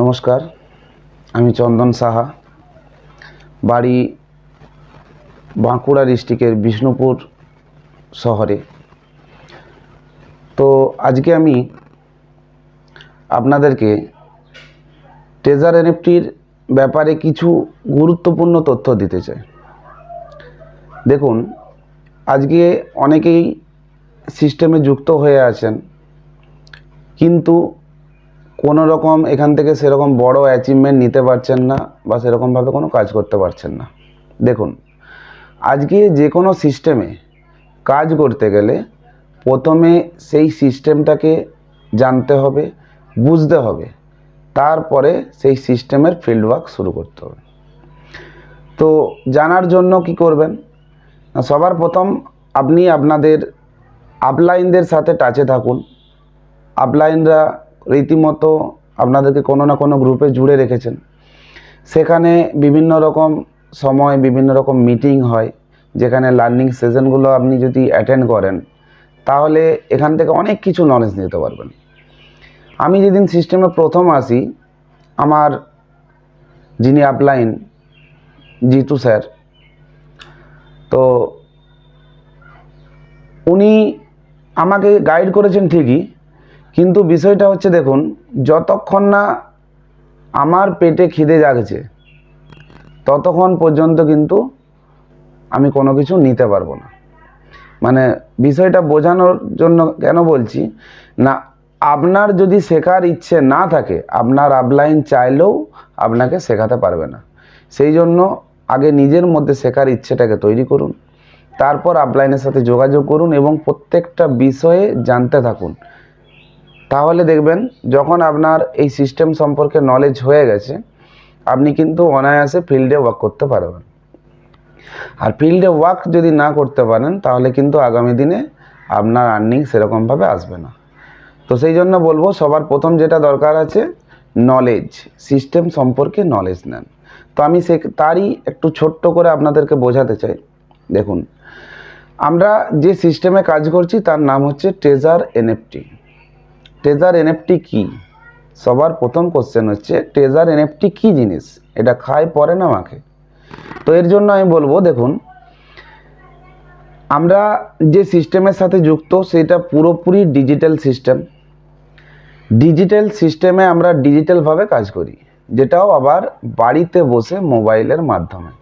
নমস্কার, আমি চন্দন সাহা। বাড়ি বাঁকুড়া ডিস্ট্রিক্টের বিষ্ণুপুর শহরে। তো আজকে আমি আপনাদেরকে ট্রেজার এনএফটির ব্যাপারে কিছু গুরুত্বপূর্ণ তথ্য দিতে চাই। দেখুন, আজকে অনেকেই সিস্টেমে যুক্ত হয়ে আছেন, কিন্তু কোনো রকম এখান থেকে সেরকম বড় অ্যাচিভমেন্ট নিতে পারছেন না বা সেরকমভাবে কোনো কাজ করতে পারছেন না। দেখুন, আজকে যে কোনো সিস্টেমে কাজ করতে গেলে প্রথমে সেই সিস্টেমটাকে জানতে হবে, বুঝতে হবে। তারপরে সেই সিস্টেমের ফিল্ড ওয়ার্ক শুরু করতে হবে। তো জানার জন্য কি করবেন? সবার প্রথম আপনি আপনাদের আপলাইনদের সাথে টাচে থাকুন। আপলাইনরা রীতিমতো আপনাদেরকে কোনো না কোনো গ্রুপে জুড়ে রেখেছেন। সেখানে বিভিন্ন রকম সময়, বিভিন্ন রকম মিটিং হয়, যেখানে লার্নিং সেশনগুলো আপনি যদি অ্যাটেন্ড করেন, তাহলে এখান থেকে অনেক কিছু নলেজ নিতে পারবেন। আমি যেদিন সিস্টেমে প্রথম আসি, আমার যিনি আপলাইন জিতু স্যার, তো উনি আমাকে গাইড করেছেন ঠিকই কিন্তু বিষয়টা হচ্ছে দেখুন, যতক্ষণ না আমার পেটে খিদে জাগছে, ততক্ষণ পর্যন্ত কিন্তু আমি কোনো কিছু নিতে পারব না। মানে বিষয়টা বোঝানোর জন্য কেন বলছি, না, আপনার যদি শেখার ইচ্ছে না থাকে, আপনার আপলাইন চাইলেও আপনাকে শেখাতে পারবে না। সেই জন্য আগে নিজের মধ্যে শেখার ইচ্ছেটাকে তৈরি করুন, তারপর আপলাইনের সাথে যোগাযোগ করুন এবং প্রত্যেকটা বিষয়ে জানতে থাকুন। তাহলে দেখবেন, যখন আপনার এই সিস্টেম সম্পর্কে নলেজ হয়ে গেছে, আপনি কিন্তু অনায়াসে ফিল্ডে ওয়ার্ক করতে পারবেন। আর ফিল্ডে ওয়ার্ক যদি না করতে পারেন, তাহলে কিন্তু আগামী দিনে আপনার আর্নিং সেরকমভাবে আসবে না। তো সেই জন্য বলব, সবার প্রথম যেটা দরকার আছে নলেজ সিস্টেম সম্পর্কে নলেজ নেন। তো আমি সে তারই একটু ছোট্ট করে আপনাদেরকে বোঝাতে চাই। দেখুন, আমরা যে সিস্টেমে কাজ করছি, তার নাম হচ্ছে ট্রেজার এনএফটি ট্রেজার এনএফটি কি? সবার প্রথম কোশ্চেন হচ্ছে ট্রেজার এনএফটি কি জিনিস? এটা খায়, পরে না মাখে? তো এর জন্য আমি বলব, দেখুন, আমরা যে সিস্টেমের সাথে যুক্ত, সেটা পুরোপুরি ডিজিটাল সিস্টেম ডিজিটাল সিস্টেমে আমরা ডিজিটালভাবে কাজ করি, যেটাও আবার বাড়িতে বসে মোবাইলের মাধ্যমে।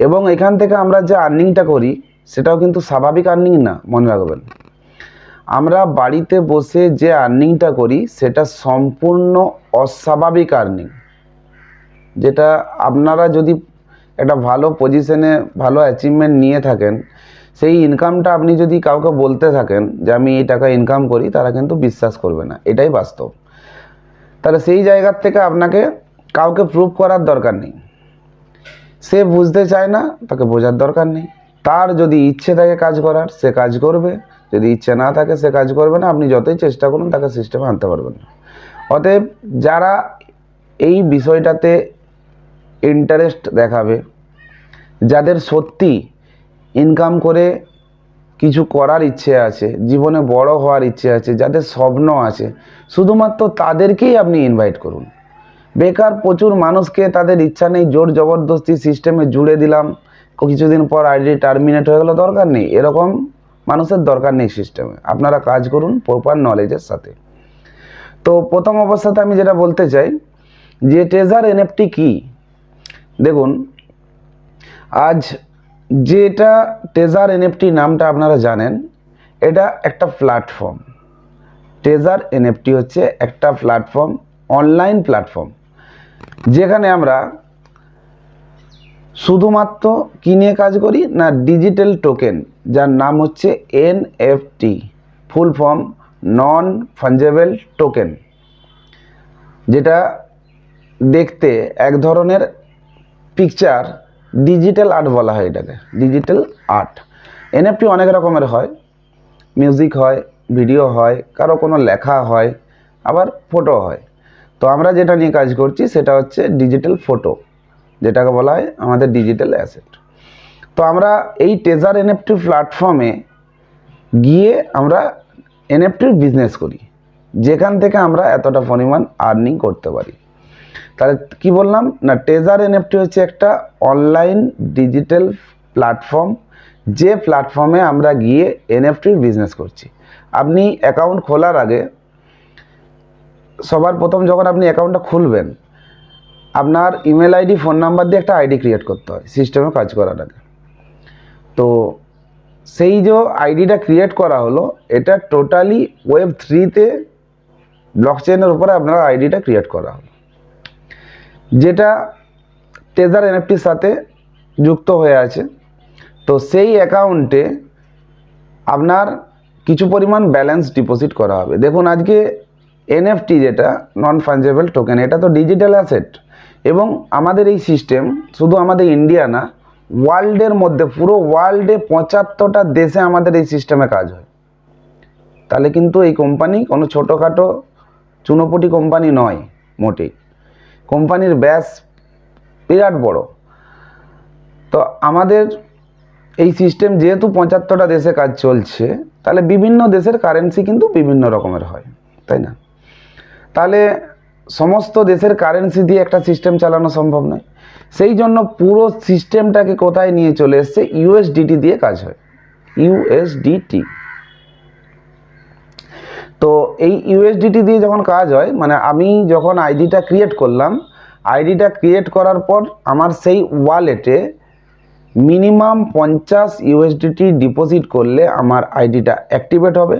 এবং এখান থেকে আমরা যে আর্নিংটা করি, সেটাও কিন্তু স্বাভাবিক আর্নিং না, মনে রাখবেন। আমরা বাড়িতে বসে যে আর্নিংটা করি, সেটা সম্পূর্ণ অস্বাভাবিক আর্নিং যেটা আপনারা যদি একটা ভালো পজিশনে ভালো অ্যাচিভমেন্ট নিয়ে থাকেন, সেই ইনকামটা আপনি যদি কাউকে বলতে থাকেন যে, আমি এই টাকা ইনকাম করি তারা কিন্তু বিশ্বাস করবে না। এটাই বাস্তব। তাহলে সেই জায়গার থেকে আপনাকে কাউকে প্রুভ করার দরকার নেই। সে বুঝতে চায় না, তাকে বোঝার দরকার নেই। তার যদি ইচ্ছে থাকে কাজ করার, সে কাজ করবে। যদি ইচ্ছে না থাকে সে কাজ করবে না, আপনি যতই চেষ্টা করুন তাকে সিস্টেমে আনতে পারবেন। না অতএব যারা এই বিষয়টাতে ইন্টারেস্ট দেখাবে, যাদের সত্যি ইনকাম করে কিছু করার ইচ্ছে আছে, জীবনে বড় হওয়ার ইচ্ছে আছে, যাদের স্বপ্ন আছে, শুধুমাত্র তাদেরকেই আপনি ইনভাইট করুন। বেকার প্রচুর মানুষকে তাদের ইচ্ছা নেই, জোর জবরদস্তি সিস্টেমে জুড়ে দিলাম, কিছুদিন পর আইডি টার্মিনেট হয়ে গেলো, দরকার নেই। এরকম মানুষের দরকার নেই সিস্টেমে আপনারা কাজ করুন প্রপার নলেজের সাথে। তো প্রথম অবস্থাতে আমি যেটা বলতে চাই, যে ট্রেজার এনএফটি কি? দেখুন, আজ যেটা ট্রেজার এনএফটি নামটা আপনারা জানেন, এটা একটা প্ল্যাটফর্ম ট্রেজার এনএফটি হচ্ছে একটা প্ল্যাটফর্ম অনলাইন প্ল্যাটফর্ম যেখানে আমরা শুধুমাত্র কি নিয়ে কাজ করি না ডিজিটাল টোকেন যার নাম হচ্ছে NFT full form non fungible token যেটা দেখতে এক ধরনের পিকচার ডিজিটাল আর্ট বলা হয় এটাকে ডিজিটাল আর্ট এনএফটি অনেক রকমের হয় মিউজিক হয় ভিডিও হয়, কারও কোনো লেখা হয়, আবার ফটো হয়। তো আমরা যেটা নিয়ে কাজ করছি সেটা হচ্ছে ডিজিটাল ফটো যেটাকে বলা হয় আমাদের ডিজিটাল অ্যাসেট তো আমরা এই টেজার এনএফটি প্ল্যাটফর্মে গিয়ে আমরা এনএফটির বিজনেস করি, যেখান থেকে আমরা এতটা পরিমাণ আর্নিং করতে পারি। তাহলে কি বললাম? না টেজার এনএফটি হচ্ছে একটা অনলাইন ডিজিটাল প্ল্যাটফর্ম যে প্ল্যাটফর্মে আমরা গিয়ে এনএফটির বিজনেস করছি। আপনি অ্যাকাউন্ট খোলার আগে সবার প্রথম যখন আপনি অ্যাকাউন্টটা খুলবেন, আপনার ইমেল আইডি ফোন নাম্বার দিয়ে একটা আইডি ক্রিয়েট করতে হয় সিস্টেমে কাজ করার আগে। তো সেই যে আইডিটা ক্রিয়েট করা হলো, এটা টোটালি ওয়েব থ্রিতে ব্লক চেনের উপরে আপনার আইডিটা ক্রিয়েট করা হলো। যেটা টেজার এনএফটির সাথে যুক্ত হয়ে আছে। তো সেই অ্যাকাউন্টে আপনার কিছু পরিমাণ ব্যালেন্স ডিপোজিট করা হবে। দেখুন, আজকে এনএফটি যেটা নন ফাঞ্জেবল টোকেন এটা তো ডিজিটাল অ্যাসেট এবং আমাদের এই সিস্টেম শুধু আমাদের ইন্ডিয়া না ওয়ার্ল্ডের মধ্যে, পুরো ওয়ার্ল্ডে পঁচাত্তরটা দেশে আমাদের এই সিস্টেমে কাজ হয়। তাহলে কিন্তু এই কোম্পানি কোনো ছোটোখাটো চুনোপুটি কোম্পানি নয়, মোটেই। কোম্পানির ব্যাস বিরাট বড়। তো আমাদের এই সিস্টেম যেহেতু পঁচাত্তরটা দেশে কাজ চলছে, তাহলে বিভিন্ন দেশের কারেন্সি কিন্তু বিভিন্ন রকমের হয়, তাই না? তাহলে সমস্ত দেশের কারেন্সি দিয়ে একটা সিস্টেম চালানো সম্ভব নয়। সেই জন্য পুরো সিস্টেমটাকে কোথায় নিয়ে চলে এসছে? ইউএসডিটি দিয়ে কাজ হয়। ইউএসডিটি তো এই ইউএসডিটি দিয়ে যখন কাজ হয় মানে আমি যখন আইডিটা ক্রিয়েট করলাম আইডিটা ক্রিয়েট করার পর আমার সেই ওয়ালেটে মিনিমাম পঞ্চাশ ইউএসডিটি ডিপোজিট করলে আমার আইডিটা অ্যাক্টিভেট হবে।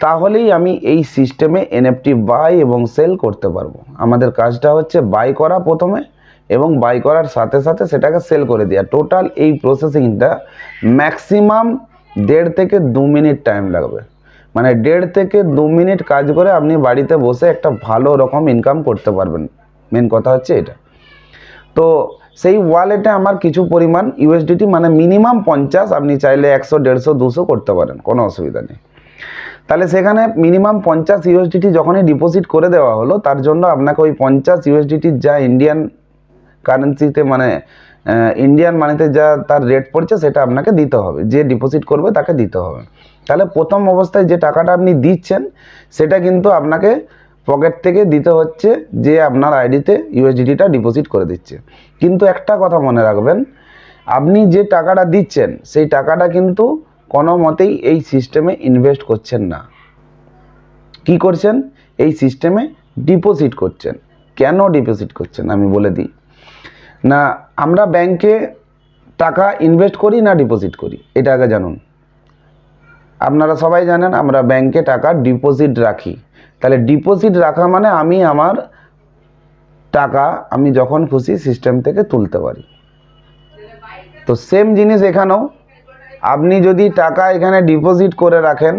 তাহলেই আমি এই সিস্টেমে এনএফটি বাই এবং সেল করতে পারব। আমাদের কাজটা হচ্ছে বাই করা প্রথমে এবং বাই করার সাথে সাথে সেটাকে সেল করে দেওয়া টোটাল এই প্রসেসিংটা ম্যাক্সিমাম দেড় থেকে দু মিনিট টাইম লাগবে। মানে দেড় থেকে দু মিনিট কাজ করে আপনি বাড়িতে বসে একটা ভালো রকম ইনকাম করতে পারবেন। মেন কথা হচ্ছে এটা। তো সেই ওয়ালেটে আমার কিছু পরিমাণ ইউএসডিটি মানে মিনিমাম পঞ্চাশ, আপনি চাইলে একশো, দেড়শো, দুশো করতে পারেন, কোনো অসুবিধা নেই। তাহলে সেখানে মিনিমাম পঞ্চাশ ইউএসডিটি যখনই ডিপোজিট করে দেওয়া হলো, তার জন্য আপনাকে ওই পঞ্চাশ ইউএসডিটির যা ইন্ডিয়ান কারেন্সিতে মানে ইন্ডিয়ান মানিতে যা তার রেট পড়ছে সেটা আপনাকে দিতে হবে। যে ডিপোজিট করবে তাকে দিতে হবে। তাহলে প্রথম অবস্থায় যে টাকাটা আপনি দিচ্ছেন, সেটা কিন্তু আপনাকে পকেট থেকে দিতে হচ্ছে যে আপনার আইডিতে ইউএসডিটিটা ডিপোজিট করে দিচ্ছে। কিন্তু একটা কথা মনে রাখবেন, আপনি যে টাকাটা দিচ্ছেন, সেই টাকাটা কিন্তু কোনো মতেই এই সিস্টেমে ইনভেস্ট করছেন না। কি করছেন? এই সিস্টেমে ডিপোজিট করছেন। কেন ডিপোজিট করছেন? আমি বলে দিই। না, আমরা ব্যাংকে টাকা ইনভেস্ট করি না ডিপোজিট করি? এটা আগে জানুন। আপনারা সবাই জানেন, আমরা ব্যাংকে টাকা ডিপোজিট রাখি। তাহলে ডিপোজিট রাখা মানে আমি আমার টাকা, আমি যখন খুশি সিস্টেম থেকে তুলতে পারি। তো সেম জিনিস এখানেও। আপনি যদি টাকা এখানে ডিপোজিট করে রাখেন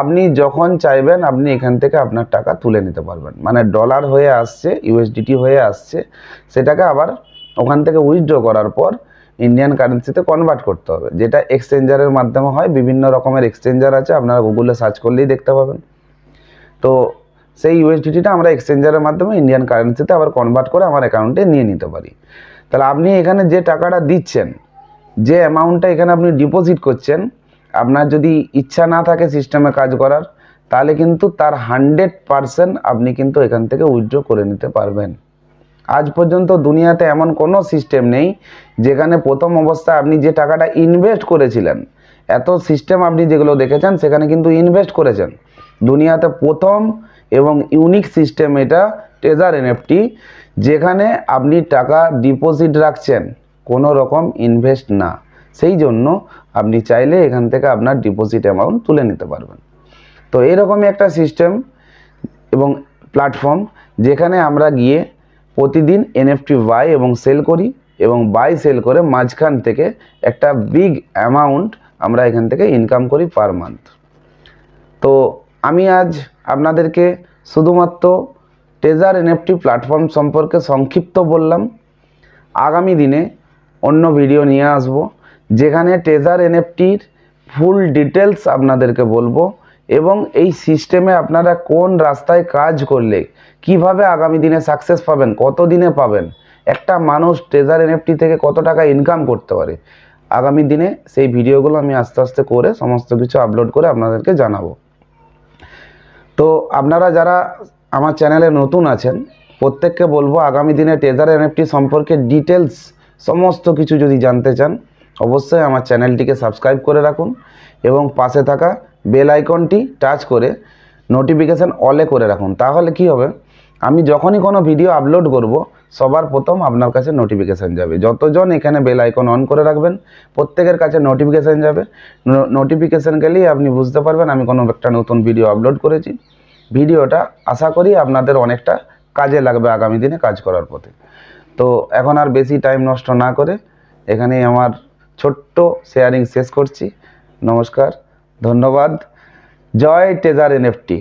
আপনি যখন চাইবেন, আপনি এখান থেকে আপনার টাকা তুলে নিতে পারবেন। মানে ডলার হয়ে আসছে ইউএসডিটি হয়ে আসছে, সেটাকে আবার ওখান থেকে উইথড্র করার পর ইন্ডিয়ান কারেন্সিতে কনভার্ট করতে হবে। যেটা এক্সচেঞ্জারের মাধ্যমে হয়, বিভিন্ন রকমের এক্সচেঞ্জার আছে, আপনারা গুগলে সার্চ করলেই দেখতে পাবেন। তো সেই ইউএসডিটিটা আমরা এক্সচেঞ্জারের মাধ্যমে ইন্ডিয়ান কারেন্সিতে আবার কনভার্ট করে আমার অ্যাকাউন্টে নিয়ে নিতে পারি। তাহলে আপনি এখানে যে টাকাটা দিচ্ছেন, যে অ্যামাউন্টটা এখানে আপনি ডিপোজিট করছেন আপনার যদি ইচ্ছা না থাকে সিস্টেমে কাজ করার, তাহলে কিন্তু তার হান্ড্রেড পারসেন্ট আপনি কিন্তু এখান থেকে উইথড্র করে নিতে পারবেন। আজ পর্যন্ত দুনিয়াতে এমন কোনো সিস্টেম নেই, যেখানে প্রথম অবস্থায় আপনি যে টাকাটা ইনভেস্ট করেছিলেন, এত সিস্টেম আপনি যেগুলো দেখেছেন, সেখানে কিন্তু ইনভেস্ট করেছেন। দুনিয়াতে প্রথম এবং ইউনিক সিস্টেম এটা ট্রেজার এনএফটি যেখানে আপনি টাকা ডিপোজিট রাখছেন, কোনো রকম ইনভেস্ট না। সেই জন্য আপনি চাইলে এখান থেকে আপনার ডিপোজিট অ্যামাউন্ট তুলে নিতে পারবেন। তো এরকমই একটা সিস্টেম এবং প্ল্যাটফর্ম যেখানে আমরা গিয়ে প্রতিদিন এনএফটি বাই এবং সেল করি এবং বাই সেল করে মাঝখান থেকে একটা বিগ অ্যামাউন্ট আমরা এখান থেকে ইনকাম করি পার মান্থ তো আমি আজ আপনাদেরকে শুধুমাত্র টেজার এনএফটি প্ল্যাটফর্ম সম্পর্কে সংক্ষিপ্ত বললাম। আগামী দিনে অন্য ভিডিও নিয়ে আসব। যেখানে ট্রেজার এনএফটির ফুল ডিটেলস আপনাদেরকে বলব এবং এই সিস্টেমে আপনারা কোন রাস্তায় কাজ করলে কীভাবে আগামী দিনে সাকসেস পাবেন, কত দিনে পাবেন, একটা মানুষ ট্রেজার এনএফটি থেকে কত টাকা ইনকাম করতে পারে, আগামী দিনে সেই ভিডিওগুলো আমি আস্তে আস্তে করে সমস্ত কিছু আপলোড করে আপনাদেরকে জানাব। তো আপনারা যারা আমার চ্যানেলে নতুন আছেন, প্রত্যেককে বলব আগামী দিনে টেজার এনএফটি সম্পর্কে ডিটেলস সমস্ত কিছু যদি জানতে চান অবশ্যই আমার চ্যানেলটিকে সাবস্ক্রাইব করে রাখুন এবং পাশে থাকা বেল আইকনটি টাচ করে নোটিফিকেশান অলে করে রাখুন। তাহলে কি হবে? আমি যখনই কোনো ভিডিও আপলোড করব, সবার প্রথম আপনার কাছে নোটিফিকেশান যাবে। যতজন এখানে বেল আইকন অন করে রাখবেন, প্রত্যেকের কাছে নোটিফিকেশান যাবে। নোটিফিকেশান গেলেই আপনি বুঝতে পারবেন আমি কোনো একটা নতুন ভিডিও আপলোড করেছি। ভিডিওটা আশা করি আপনাদের অনেকটা কাজে লাগবে আগামী দিনে কাজ করার পথে। তো এখন আর বেশি টাইম নষ্ট না করে এখানেই আমার ছোট্ট শেয়ারিং শেষ করছি। নমস্কার ধন্যবাদ। জয় টেজার এনএফটি